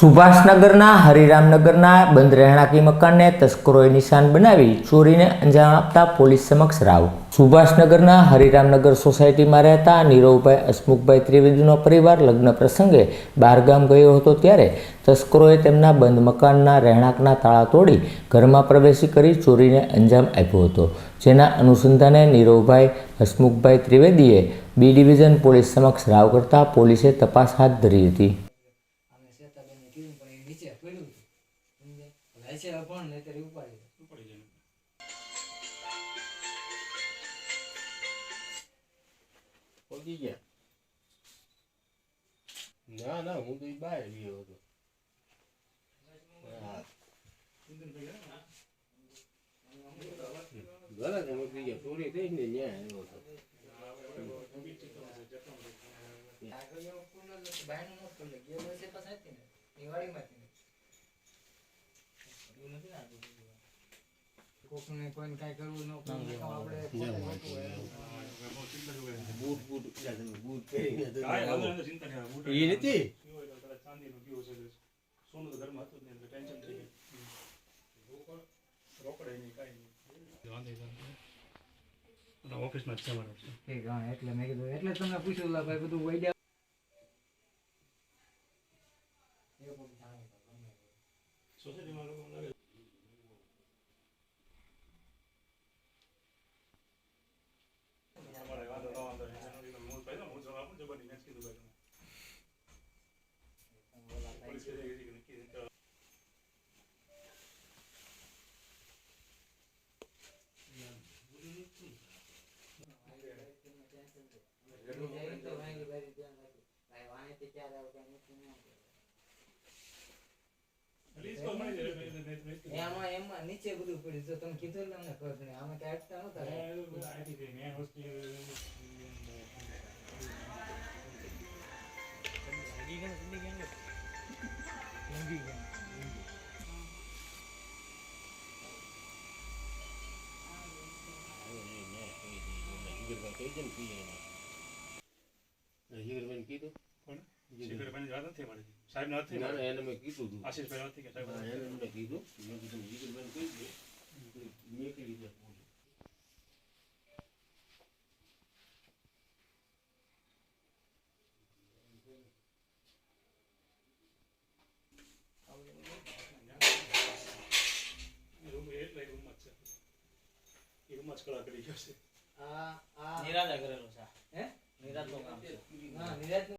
સુભાષનગરના, હરિરામનગરના બંધ રહેણાંકી મકાનને તસ્કરોએ નિશાન બનાવી ચોરીને અંજામ આપતા પોલીસ સમક્ષ રાવ. સુભાષનગરના, હરિરામનગર સોસાયટીમાં રહેતા નીરવભાઈ, હસમુખભાઈ ત્રિવેદીનો પરિવાર લગ્ન પ્રસંગે બહારગામ ગયો હતો ત્યારે તસ્કરોએ તેમના બંધ મકાનના રહેણાંકના તાળા તોડી ઘરમાં પ્રવેશી કરી ચોરીને અંજામ આપ્યો હતો, જેના અનુસંધાને નીરવભાઈ, હસમુખભાઈ ત્રિવેદીએ બી ડિવિઝન પોલીસ સમક્ષ રાવ કરતા પોલીસે તપાસ હાથ ધરી હતી અમે શેતાબેનને કીધું પણ એ હતું અભણ નહીંતર ઉપાડી લે. પહોંચી ગયા? ના ના હું તો બહાર ગયો હતો. ઘરે અમે થઈ ગયા. ચોરી થઈ ને ન્યાય આવ્યો હતો એવો પૂર્ણ નથી, બાયણું નહોતું ખુલ્લું. ગેમ હશે પાછા હતી ને, એ વાડીમાંથી ને. એવું નથી ને આ બધું. કોકને કોઈને કાંઈ કરવું ન કરવું, આપણે. બૂટ બૂટ બૂટ બૂટ ઈ નથી ચાંદીનું પીવો છે સોનું તો ઘરમાં હતું જ નહીં, ટેન્શન થઈ ગયું. રોકડે નહીં, કાંઈ નહીં. ઓફિસમાં જ છે. મારો ઠીક, એટલે મેં કીધું એટલે જ તમને પૂછ્યું લા ભાઈ બધું વૈદ્યા સોસાયટીમાં લોકો લાગે અમારે વાંધો ન વાંધો નહીં. એનો કીધું હું પહેલો હું જવાબ આપું જબર નહીં, મેં જ કીધું ભાઈ તમે. પોલીસ કીધું, કીધું, કીધું, કીધું. તો વાંગી બારી ધ્યાન રાખજો. ભાઈ વાણીથી ક્યારે આવે કાંઈ નક્કી ન હોય. લીઝ તો મળી જાય, એટલે મેં- એમાં એમાં નીચે બધું પડ્યું તો તમે કીધું એટલે અમને ખબર પડે આમાં ક્યાં અટતા નતા મેં એવું બધું આઈટી થી, મેં હોસ્પિટલ જીગરભાઈ કહી દે ને પીએ એને. જીગરભાઈને કીધું કોણ? સિક્યુરિટી વાત નથી મારી સાહેબ નથી ના ના એને મેં કીધું હતું આશીષભાઈ નથી કે સાહેબ હા, નથી. એને મેં કીધું મેં કીધું જીગરભાઈને કહી દે મેં કીધું દે એ રૂમ એટલે એ રૂમમાં જ છે એ રૂમમાં જ કળા કરી ગયો છે નિરાદા કરેલું છે. હે? નિરાદનું કામ છે. હા નિરાજ